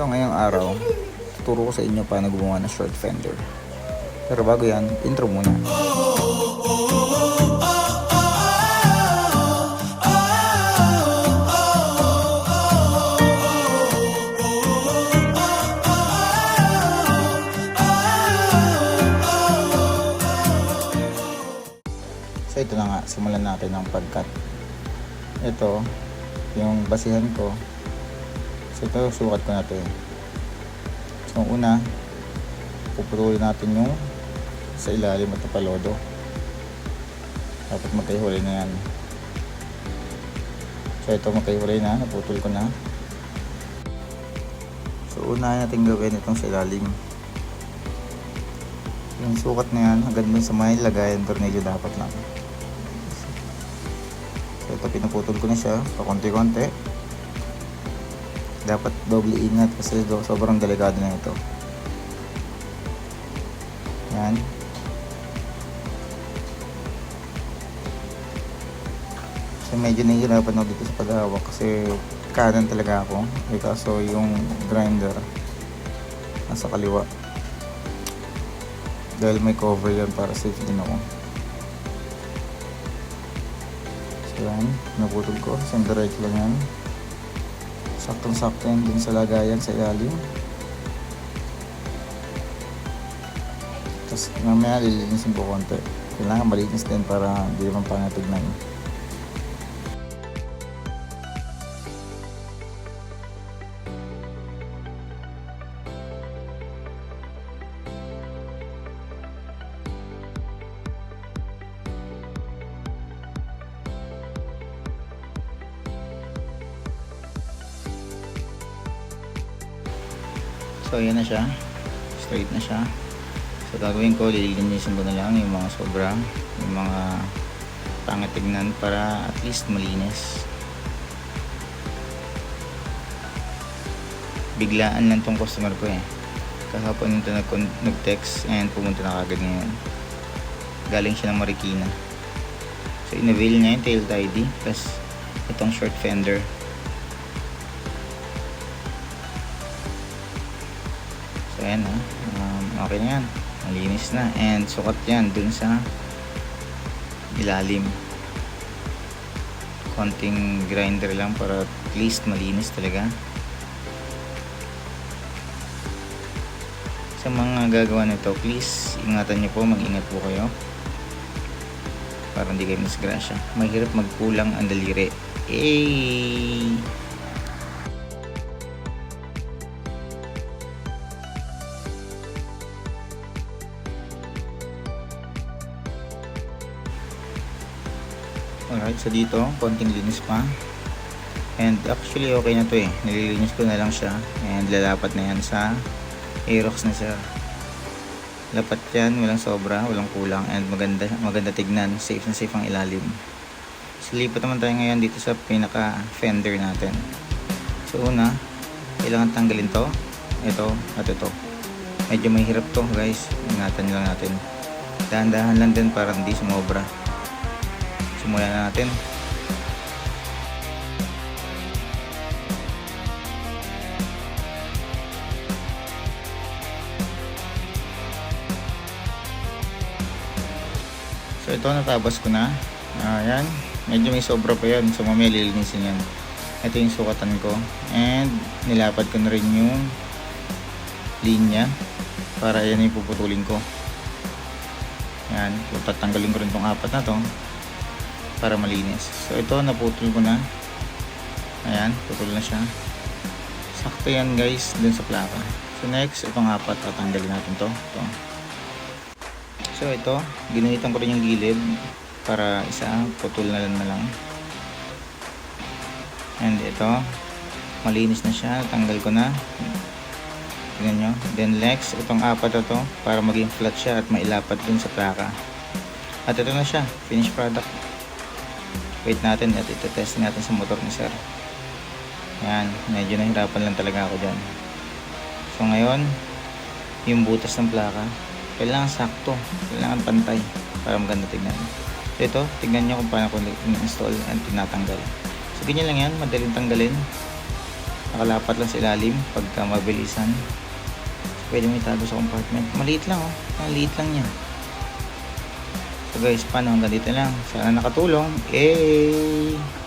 So ngayong araw, tuturo ko sa inyo paano gumawa ng short fender. Pero bago yan, intro muna. So ito na nga, simulan natin ang pagkat. Ito, yung basihan ko. So ito, sukat ko na ito. So una, puputulin natin yung sa ilalim at palodo. Dapat magkahiwalay na yan. So ito magkahiwalay na, naputol ko na. So una natin gawin itong sa ilalim. Yung sukat na yan, hanggang dun sa may lagayan tornilyo dapat lang. So ito pinuputol ko na siya, pakunti-kunti. Dapat doble ingat kasi do, sobrang delikado na ito. Yan. So medyo nahihirapan ako dito sa paghawak kasi kanan talaga ako. Eh, kaso yung grinder nasa kaliwa. Dahil may cover yan para safe din ako. So yan, naputol ko. Isang diretso lang yan. Saktong-sakto yan dun sa lagayan sa ilalim. Tapos mamaya lilinisin ko konti. Kailangan malinis din para hindi naman pangatignan. So ayan na siya. Straight na siya. So gagawin ko, lilinisin ko na lang yung mga sobra, yung mga pangit tignan para at least malinis. Biglaan lang tong customer ko eh. Kahapon ito nag- nag-text and pumunta na kagad ngayon. Galing siya ng Marikina. So in-avail niya yung tail tidy plus itong short fender. Ayan ha. Um, okay na yan. Malinis na. And sukat yan dun sa ilalim. Konting grinder lang para at least malinis talaga. Sa mga gagawa nito, please ingatan nyo po, mag-ingat po kayo. Para hindi kayo masgrasya. Mahirap magkulang ang daliri. Eh! Alright, so dito, konting linis pa. And actually, okay na to eh. Nililinis ko na lang siya. And lalapat na yan sa Aerox na siya. Lapat yan, walang sobra, walang kulang. And maganda, maganda tignan. Safe na safe ang ilalim. So, lipat naman tayo ngayon dito sa pinaka fender natin. So, una, kailangan tanggalin to. Ito at ito. Medyo mahirap to guys. Ingatan lang natin. Dahan-dahan lang din para hindi sumobra. Simulan na natin. So ito natabas ko na. Ayan. Medyo may sobra pa yan. So mamaya lilinisin yan. Ito yung sukatan ko. And nilapad ko na rin yung linya. Para yan yung puputulin ko. Ayan. So tatanggalin ko rin tong apat na to para malinis. So ito naputol ko na. Ayan, putol na siya. Sakto yan guys dun sa plaka. So next, itong apat tatanggalin natin to. Ito. So ito, ginamitan ko rin yung gilid para isa putol na lang na lang. And ito, malinis na siya. Tanggal ko na. Tingnan nyo. Then next, itong apat na to para maging flat siya at mailapat dun sa plaka. At ito na siya, finished product wait natin at ito-test natin sa motor ni sir yan medyo nahirapan lang talaga ako dyan so ngayon yung butas ng plaka kailangan sakto kailangan pantay para maganda tignan so ito tignan nyo kung paano ko in-install and tinatanggal so ganyan lang yan madaling tanggalin Nakalapat lang sa ilalim pagka mabilisan. Pwede mo itago sa compartment. Maliit lang oh. Maliit lang yan. Guys, paano hanggang lang. Sana nakatulong. Eh.